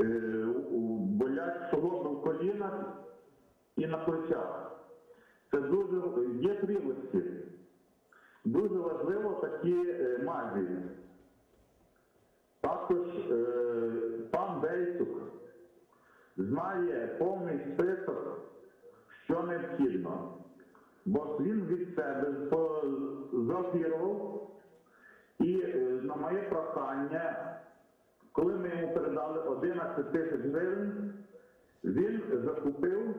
е, болять суглоби в колінах і на плечах. Це дуже є прілості. Дуже важливо такі е, мазі. Також е, пан Дейцук знає повний список, що необхідно. Бо він від себе зафірував і на моє прохання, коли ми йому передали 11 тисяч гривень, він закупив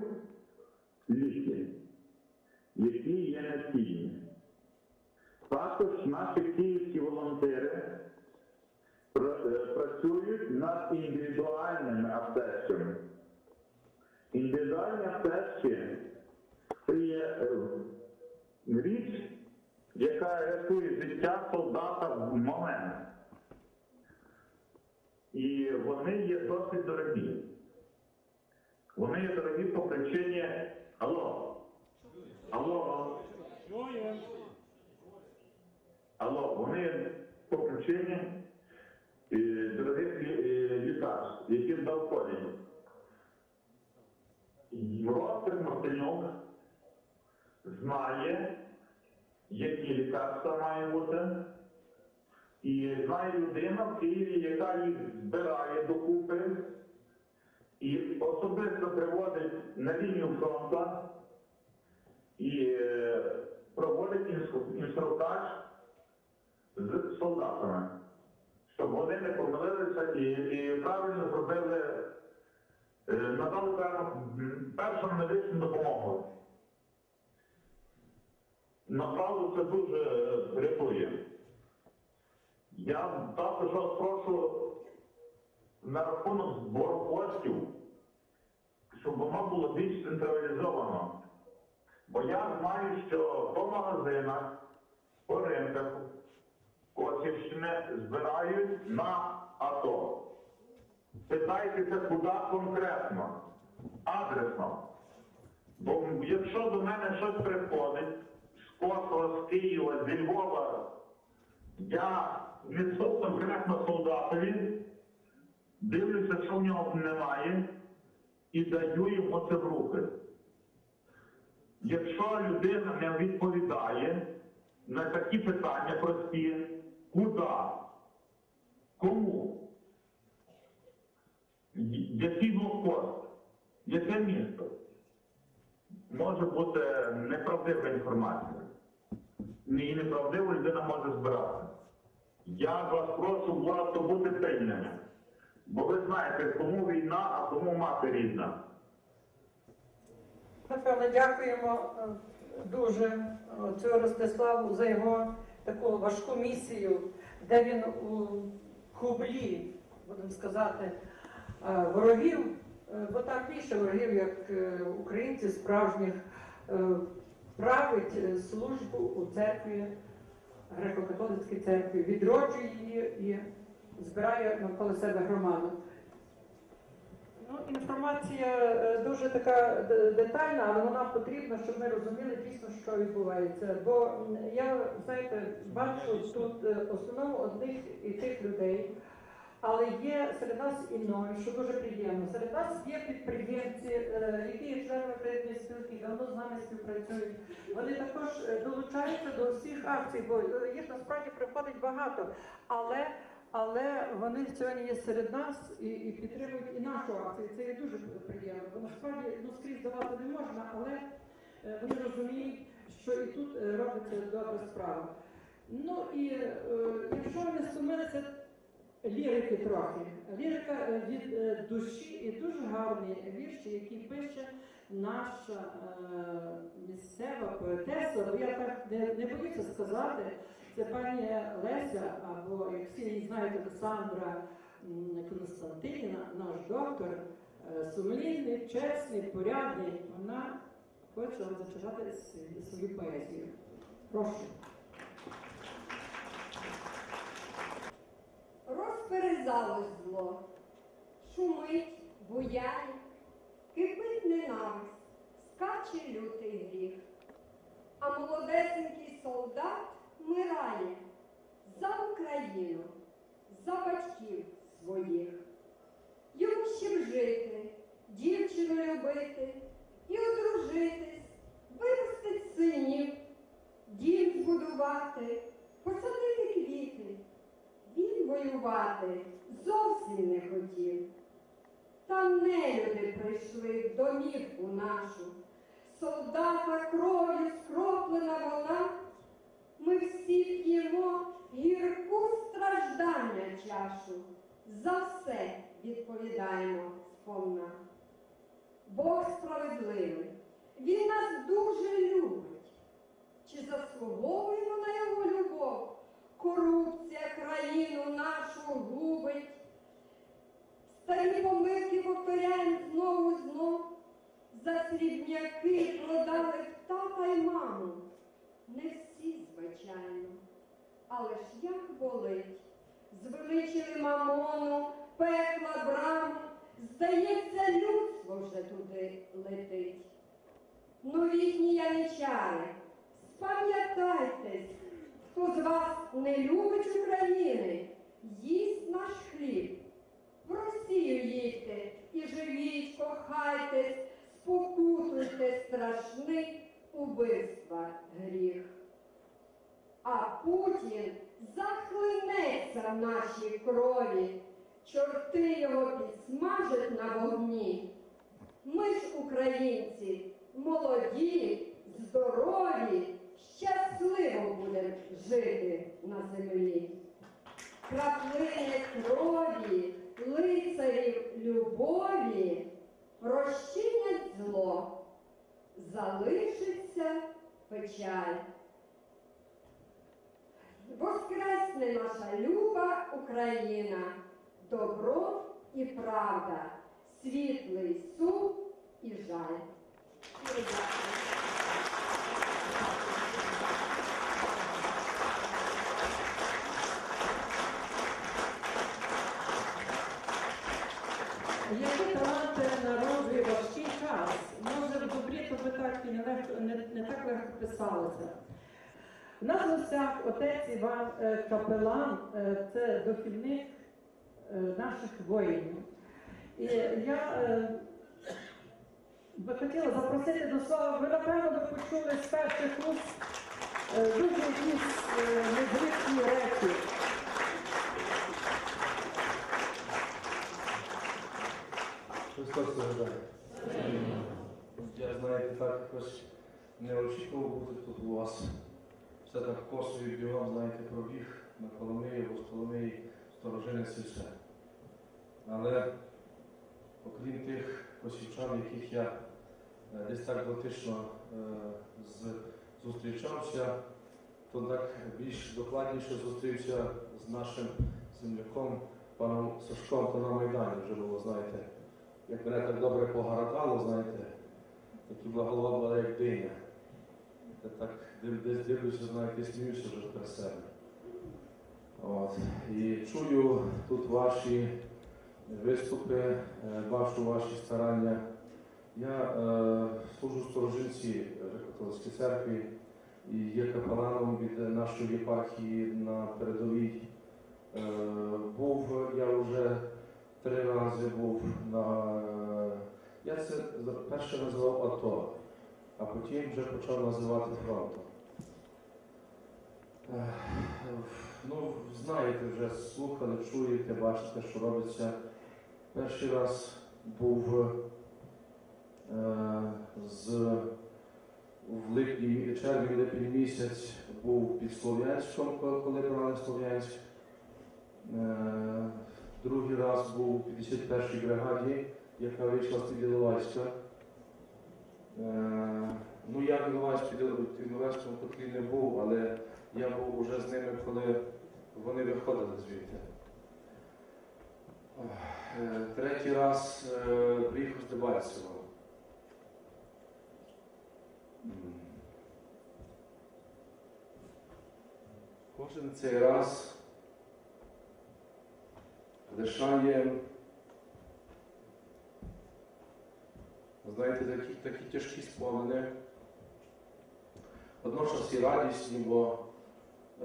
ліки, які є необхідні. Також наші київські волонтери е, працюють над індивідуальними аптечками. Індивідуальні аптечки це є е, річ, яка рятує життя солдата в момент. І вони є досить дорогі. Вони є дорогі по причині. Алло. Алло. Алло, вони по причині е, дорогих е, лікарств, які доходять. Ростер Мартинюк знає, які лікарства має бути, і знає людина в Києві, яка їх збирає докупи і особисто приводить на лінію фронту і е, проводить інструктаж з солдатами, щоб вони не помилилися і, і правильно зробили, е, надали першу медичну допомогу. Направду це дуже е, рятує. Я також вас прошу на рахунок збору коштів, щоб воно було більш централізовано. Бо я знаю, що по магазинах, по ринках Косівщини збирають на АТО. Питайтеся, куди конкретно, адресно. Бо якщо до мене щось приходить з Косова, з Києва, зі Львова, я несу конкретно солдатові, дивлюся, що в нього немає, і даю йому це в руки. Якщо людина не відповідає на такі питання прості, куди, кому, який блокпост, яке місто, може бути неправдива інформація. І неправдиву людина може збирати. Я вас прошу власне бути пильними. Бо ви знаєте, кому війна, а кому мати рідна. Напевно, дякуємо е, дуже е, цього Ростиславу за його таку важку місію, де він у кублі, будемо сказати, е, ворогів, бо там більше ворогів, як українців справжніх, править е, службу у церкві, греко-католицькій церкві, відроджує її і збирає навколо себе громаду. Ну, інформація е, дуже така детальна, але вона потрібна, щоб ми розуміли дійсно, що відбувається. Бо я, знаєте, бачу тут е, основному одних і тих людей, але є серед нас і нові, що дуже приємно. Серед нас є підприємці, е, які є членами кредитної спілки, давно з нами співпрацюють. Вони також е, долучаються до всіх акцій, бо е, їх насправді приходить багато. Але але вони сьогодні є серед нас і, і підтримують і нашу акцію. Це є дуже приємно. Бо насправді ну, скрізь давати не можна, але вони розуміють, що і тут робиться добра справа. Ну і якщо не сумилися, лірики трохи. Лірика е, від е, душі і дуже гарні вірші, які пише наша е, місцева поетеса, я так не, не боюся сказати, це пані Леся, або як всі її знають, Олександра м, Константинівна, наш доктор, сумлінний, чесний, порядний. Вона хоче зачитати свою поезію. Прошу. Розперезалось зло, шумить, буяє, кипить ненависть, скаче лютий гріх. А молодесенький солдат вмирає за Україну, за батьків своїх. Йому заробити і одружитись, виростить синів, дім збудувати, посадити воювати зовсім не хотів. Та нелюди прийшли в домівку нашу. Солдата кров'ю скроплена вона. Ми всі п'ємо гірку страждання чашу. За все відповідаємо сповна. Бог справедливий, Він нас дуже любить. Чи заслуговуємо на його любов? Корупція країну нашу губить. Старі помилки повторяємо знову знов. За срібняки продали тата й маму. Не всі, звичайно, але ж як болить. Звеличили мамону, пекла браму, здається, людство вже туди летить. Новітні яничари, спам'ятайтесь, хто з вас не любить України, їсть наш хліб. В Росію їдьте і живіть, кохайтесь, спокутуйте страшний убивства гріх. А Путін захлинеться в нашій крові, чорти його підсмажать на вогні. Ми ж, українці, молоді, здорові, жити на землі. Краплини крові, лицарів любові розчинять зло, залишиться печаль. Воскресне наша люба Україна, добро і правда, світлий суд і жаль. Які таланти народжує важкий час? Може, добрі то і не, не, не так легко писалося. У нас гостях отець Іван е, Капелан, е, це дохідник е, наших воїнів. І я би хотіла запросити до слова, ви напевно почули з перших уст дуже якісь незвичні речі. Христос страждає. Я знаєте, так якось не очікував бути тут у вас. Все так косою бігом, знаєте, пробіг на Коломиї, в Коломиї, Сторожинець і все. Але окрім тих косівчан, яких я е, десь так дотично е, зустрічався, то так більш докладніше зустрівся з нашим земляком, паном Сашком, то на Майдані вже було, знаєте як мене так добре погородало, знаєте, такі голова була як диня. Я так десь дивлюся, знаєте, сміюся вже про себе. От. І чую тут ваші виступи, е, бачу ваші старання. Я е, служу в Сторожинці Католицькій церкві і є капеланом від нашої єпархії на передовій. Е, був я вже три рази був на. Я це перше називав АТО, а потім вже почав називати фронтом. Ну, знаєте, вже слухали, чуєте, бачите, що робиться. Перший раз був е, з в липні, червні, липні місяць був під Слов'янськом, коли брали Слов'янськ. Е, Другий раз був у 51-й бригаді, яка вийшла з під Іловайська. Е, Ну, я в Іловайську під Іловайськом котрі не був, але я був уже з ними, коли вони виходили звідти. Е, Третій раз е, приїхав з Дебальцево. Кожен цей раз лишає, знаєте, такі, такі тяжкі спомини. Водночас і радісні, бо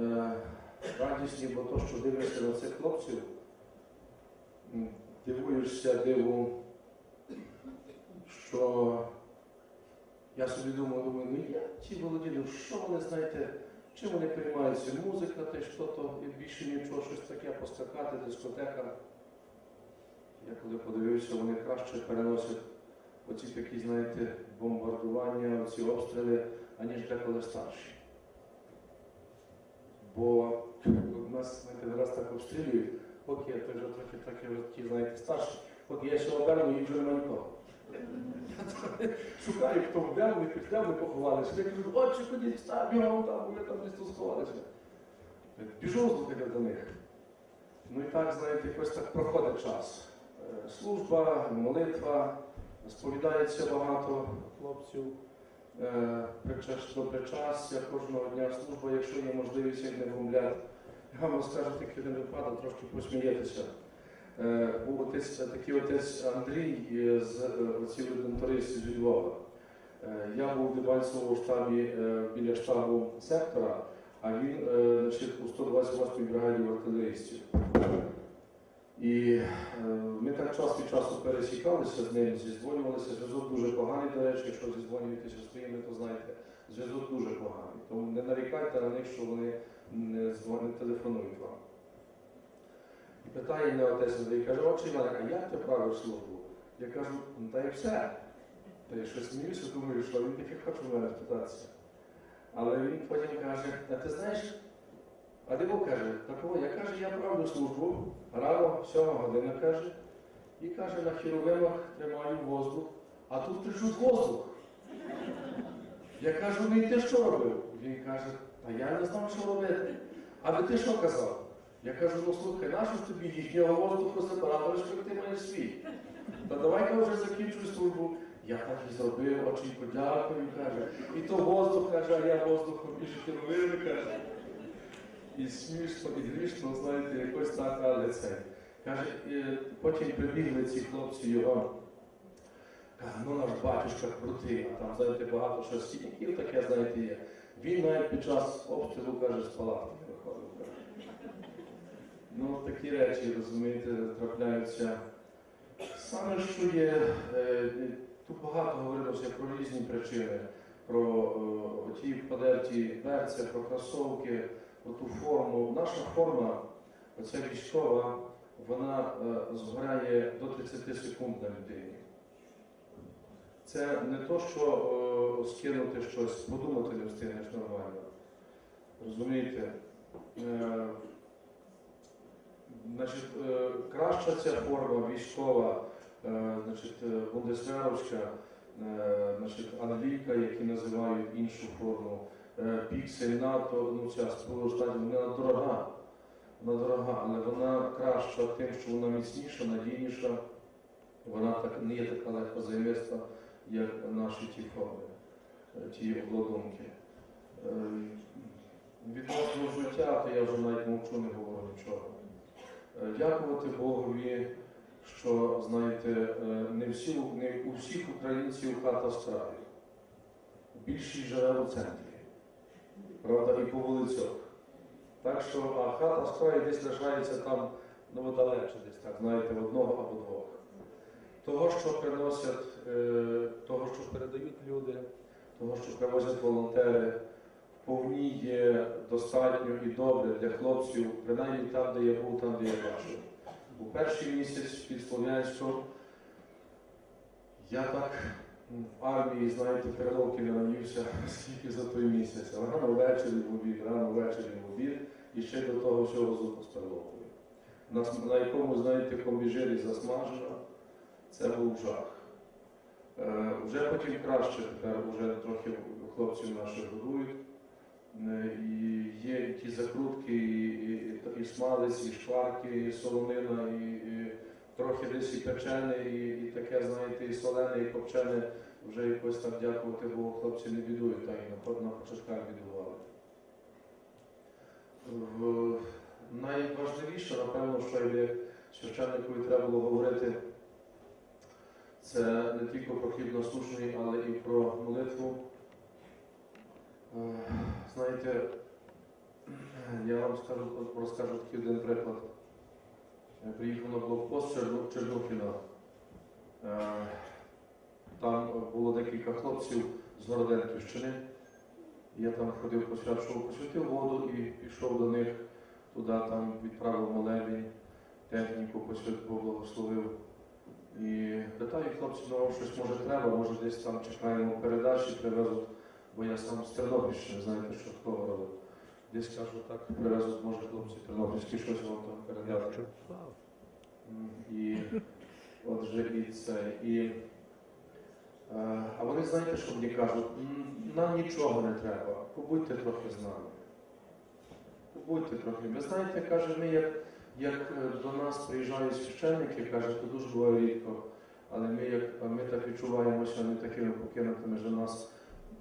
е, радісні, бо то, що дивишся на цих хлопців, дивуєшся диву, що я собі думаю, думаю, ну я ті молоді, ну що вони знаєте, чим вони приймаються? Музика, те що то і більше нічого, щось таке, поскакати, дискотека. Я коли подивився, вони краще переносять оці такі, знаєте, бомбардування, оці обстріли, аніж деколи старші. Бо у нас знаєте, раз так обстрілюють, поки я теж трохи такі, ті, знаєте, старші, поки я ще оберну, їх вже немає нікого. Я шукаю, хто вдав, не піддав, не поховалися. Я кажу, отче, ходіть, встав, бігом там, вони там десь тут сховалися. Біжу слухати до них. Ну і так, знаєте, якось так проходить час. Е, Служба, молитва, сповідається багато хлопців. Е, Причаш причастя, кожного дня служба, якщо є можливість, як не бомблять. Я вам скажу такий один випадок, трошки посмієтеся. Е, Був отець, такий отець Андрій з е, оці з Львова. Е, Я був в Дебальцевому штабі біля штабу сектора, а він значить, у 128-й бригаді артилеристів. І ми так час від часу пересікалися з ним, зізвонювалися. Зв'язок дуже поганий, до речі, якщо зізвонюєтеся з своїми, то знаєте, зв'язок дуже поганий. Тому не нарікайте на них, що вони не телефонують вам. І питає мене отець Андрій, каже, отче Іван, а як ти правиш службу? Я кажу, ну та й все. Та я щось сміюся, думаю, що він таки хоче в мене спитатися. Але він потім каже, а ти знаєш, а диво каже, такого, я каже, я правлю службу, рано, сьома година каже, і каже, на хіровимах тримаю воздух, а тут тричуть воздух. Я кажу, ну і ти що робив? Він каже, та я не знав, що робити. А ви ти що казав? Я кажу, ну слухай, нащо ж тобі їхнього воздуху сепаратор, що ти маєш свій? Та давай-ка вже закінчуй службу. Я так і зробив, очі подякую, каже. І то воздух каже, а я воздухом більше керую, каже. І смішно, і грішно, знаєте, якось так, але це. Каже, е, потім прибігли ці хлопці його. Каже, ну наш батюшка крутий, а там, знаєте, багато що стільників таке, знаєте, є. Він навіть під час обстрілу, каже, з палатки виходив. Ну, такі речі, розумієте, трапляються. Саме що є, е, тут багато говорилося про різні причини, про е, ті подерті берці, про кросовки, про ту форму. Наша форма, оця військова, вона е, згоряє до 30 секунд на людині. Це не то, що скинути щось, подумати не встигнеш нормально. Розумієте? Значить, е, краща ця форма військова, е, значить, е, бундесверовська, значить, англійка, які називають іншу форму, піксель НАТО, ну ця сполучна, вона дорога, вона дорога, але вона краща тим, що вона міцніша, надійніша, вона так не є така легкозаймиста, як наші ті форми, ті обладунки. Відносно життя, то я вже навіть мовчу, не говорю нічого. Е, Дякувати Богові, що знаєте, е, не всі не у всіх українців хата краю. Більшість живе у центрі, правда, і по вулицях. Так що а хата краю десь лишається там ну, далече, десь так, знаєте, в одного або двох. Того, що приносять, е, того, що передають люди, того, що привозять волонтери, вповні є достатньо і добре для хлопців, принаймні там, де я був, там, де я бачив. У перший місяць під Слов'янськом я так в армії, знаєте, переломки не наївся скільки за той місяць. Рано ввечері в обід, рано ввечері в обід і ще до того всього зупу з переломкою. На, на якому, знаєте, комбіжирі засмажено, це був жах. Е, вже потім краще, тепер вже трохи хлопців наших годують. Е, є ті закрутки, і, і, і смалець, і шкварки, і солонина, і, і трохи десь і печене, і, і таке, знаєте, і солене, і копчене. Вже якось там дякувати Богу, хлопці не бідують, так і на, початках бідували. В, найважливіше, напевно, що якби священникові треба було говорити, це не тільки про хліб насущний, але і про молитву. Знаєте, я вам скажу, розкажу такий один приклад. Я приїхав на блокпост Черну- Чернухіна. Е, Там було декілька хлопців з Городенківщини. Я там ходив, посвячував, посвятив воду і пішов до них туди, там відправив молебень, техніку, посвят Бог благословив. І питаю хлопців, ну щось може треба, може десь там чекаємо передачі, привезуть, бо я сам з Тернопільщини, знаєте, що такого робить. Десь кажу, так, привезуть, може хлопці тернопільські щось вам там передати. І отже, і це. І, е, а вони знаєте, що мені кажуть? Нам нічого не треба, побудьте трохи з нами. Побудьте трохи. Ви знаєте, каже, ми як, як е, до нас приїжджають священники, каже, то дуже буває рідко. Але ми, як, ми так відчуваємося не такими покинутими, що нас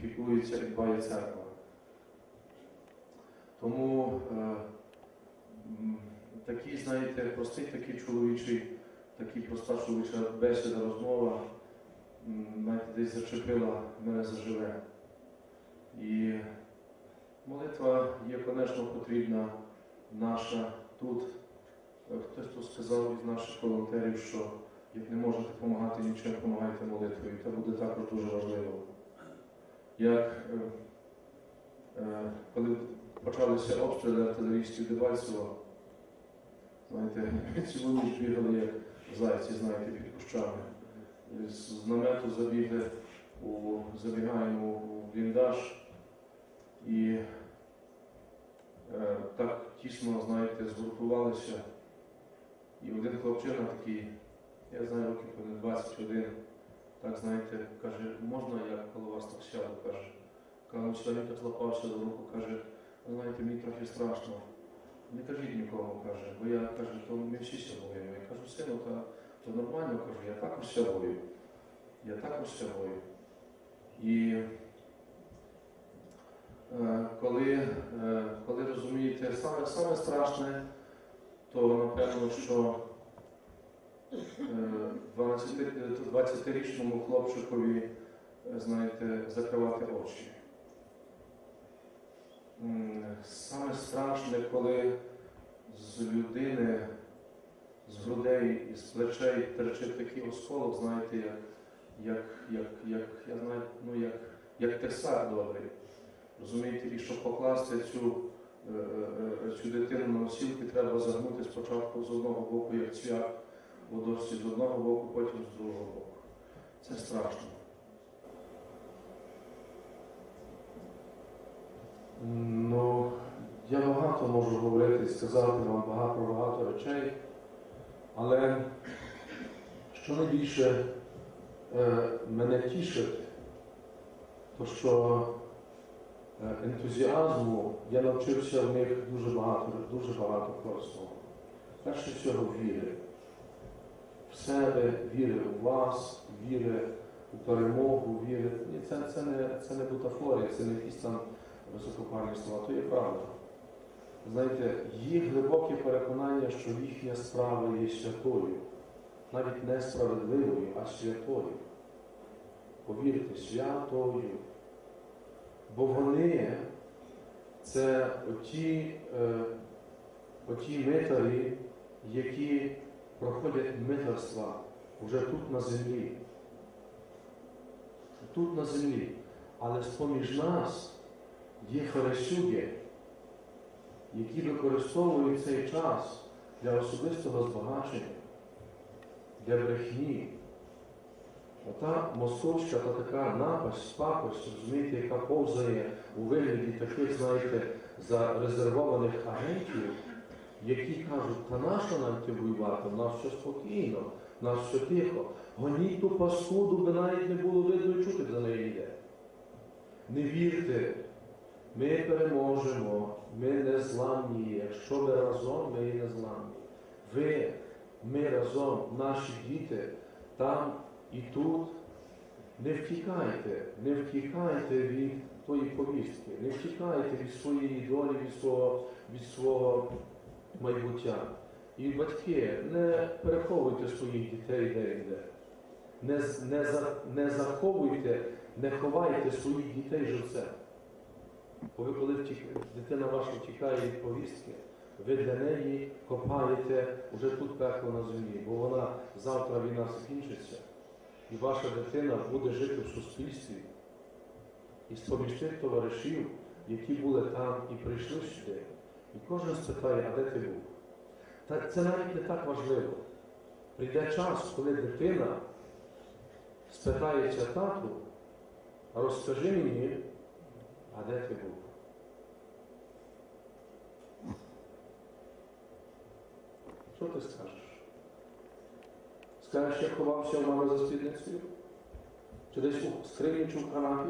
піклується дбає церква. Тому е, такий, знаєте, простий такий чоловічий, такий проста чоловіча бесіда, розмова, знаєте, десь зачепила мене заживе. І молитва є, звісно, потрібна наша тут. Хтось тут сказав із наших волонтерів, що як не можете допомагати нічим, допомагайте молитвою. Це буде також дуже важливо. Як е, е, коли почалися обстріли артилерійських Дебальцева, знаєте, цілу ніч бігали як зайці, знаєте, під кущами. З намету забігли у забігаємо у бліндаж і е, так тісно, знаєте, згуртувалися. І один хлопчина такий, я знаю, років буде 21, так знаєте, каже, можна я коло вас так сяду, каже. Сьогодні так злапався за руку, каже, знаєте, мені трохи страшно. Не кажіть нікому, каже, бо я кажу, то ми всі боїмо. Я кажу, сину, та, то нормально, кажу, я також бою. Я також бою. І е, коли, е, коли розумієте, саме, саме страшне, то напевно, що 12 20-річному хлопчикові, е, знаєте, закривати очі. Саме страшне, коли з людини, з грудей з плечей терчить такий осколок, знаєте, як, як, як, як, я знаю, ну, як, як тесак добрий. Розумієте, і щоб покласти цю, е, е, е, цю дитину на носілки, треба загнути спочатку з одного боку, як цвях у з одного боку, потім з другого боку. Це страшно. Ну, я багато можу говорити сказати вам багато про багато речей, але що найбільше е, мене тішить, то що е, ентузіазму я навчився в них дуже багато, дуже багато корисного. Перше всього віри. В себе, віри у вас, віри у перемогу, віри. Ні, це, це, не, це не бутафорія, це не якісь там високопарні слова, то є правда. Знаєте, їх глибоке переконання, що їхня справа є святою, навіть не справедливою, а святою. Повірте, святою. Бо вони це оті, е, оті митарі, які проходять митарства вже тут на землі. Тут на землі. Але з-поміж нас є фарисюги, які використовують цей час для особистого збагачення, для брехні. Ота московська та така напасть, пакость, розумієте, яка повзає у вигляді таких, знаєте, зарезервованих агентів, які кажуть, та нащо нам ти воювати, в нас все спокійно, в нас все тихо. Гоніть ту паскуду, би навіть не було видно чути, де неї йде. Не вірте, ми переможемо, ми не зламні. Якщо ми разом, ми і не зламні. Ви, ми разом, наші діти, там і тут. Не втікайте, не втікайте від тої повістки, не втікайте від своєї долі, від свого, від свого майбуття. І батьки, не переховуйте своїх дітей де-де. Не, не, не заховуйте, не ховайте своїх дітей живцем. Бо ви коли дитина ваша втікає від повістки, ви для неї копаєте вже тут пекло на землі, бо вона завтра війна закінчиться. і ваша дитина буде жити в суспільстві і з-поміж тих товаришів, які були там і прийшли сюди, і кожен спитає, а де ти був? Та це навіть не так важливо. Прийде час, коли дитина спитається тату, розкажи мені, а де ти був? Що ти скажеш? Скажеш, я ховався в мами за спідницею? Чи десь у скрині чи в канапі?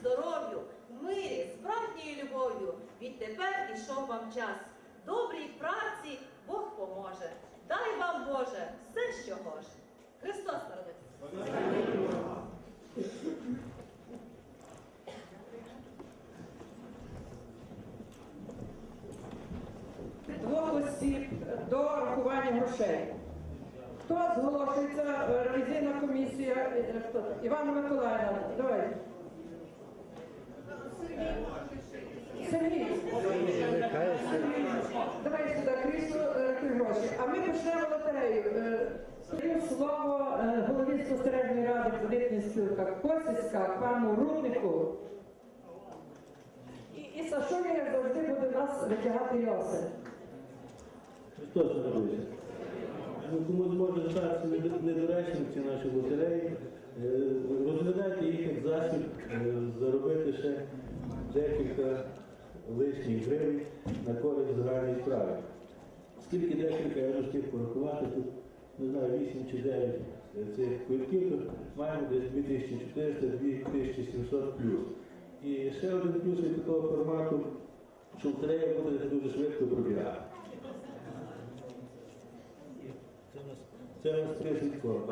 Здоров'ю, мирі, з братньою любов'ю відтепер ішов вам час. Добрій праці Бог поможе. Дай вам Боже все, що може. Христос народився. двох осіб до рахування грошей. Хто зголошується? Е, Ревізійна комісія. Е. Івана Миколаївна, давай. Сергій. Давай сюди е. А ми почнемо. Е, слово е, голові спостережної ради Косівська, пану Руднику. І, і завжди, буде нас витягати Йосип. Христос народився. Ну, Комусь може наші лотереї. Розглядайте їх як засіб заробити ще декілька лишніх гривень на користь загальної справи. Скільки декілька, я вже встиг порахувати, тут, не знаю, 8 чи 9 цих квитків, то маємо десь 2400, 2700 плюс. І ще один плюс від такого формату, що лотерея буде дуже швидко пробігати. Це у нас 30 форм,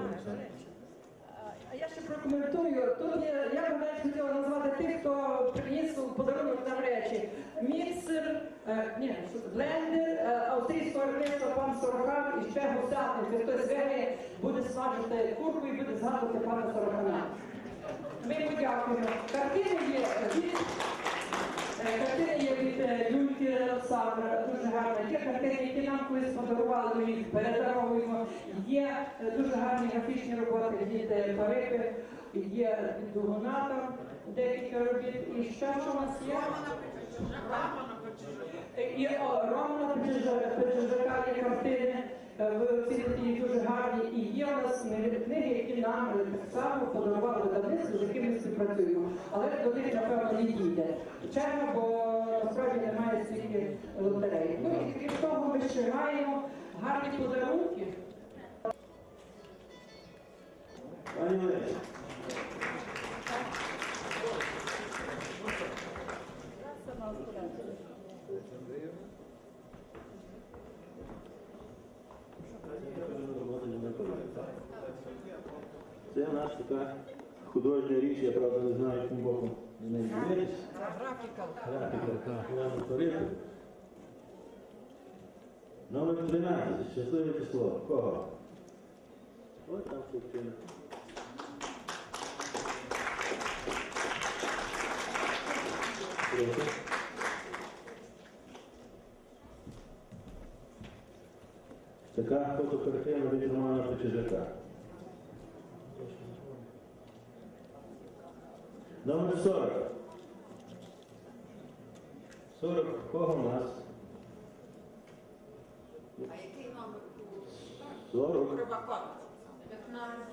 А я ще прокоментую. Тут є, навіть хотіла назвати тих, хто приніс у подарунок нам речі. Міксер, е, ні, блендер, е, австрійського виробництва пан Сорокан і ще гусятник. Хтось виграє, буде смажити курку і буде згадувати пана Сорокана. Ми подякуємо. Картини є від Е, Картини є від Юльки Олександра, дуже гарна. Є картини, які нам колись подарували, ми їх передаровуємо. Є дуже гарні графічні роботи від Парипи, є Дугоната, декілька робіт. І що у нас є? І Романа Печежака є картини, е, в ці такі дуже гарні. І є у нас книги, які нам е, так само подарували видавництво, з якими ми співпрацюємо. Але до них, напевно, не дійде. Черга, бо насправді немає стільки лотерей. Ну і крім того, ми ще маємо гарні подарунки. Пані Олесі, Це наша така художня річ, я правда не знаю, яким боком на неї дивитися. Графіка. Графіка. Номер 13, щасливе число. Кого? Ось там хлопчина. Прошу. Така фотокартина від Романа Печежака. Номер 40. 40 кого у нас? А який номер? 40. Рибакова.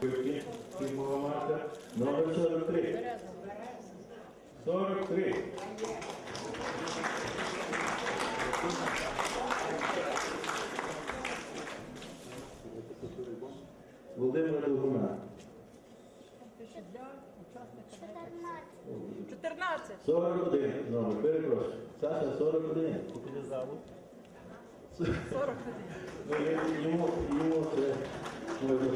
Тільки фільмова марка. Номер 43. 43. 41 номер, перепрошую. Саша, 41. 41. Ну, я- йому, йому це можна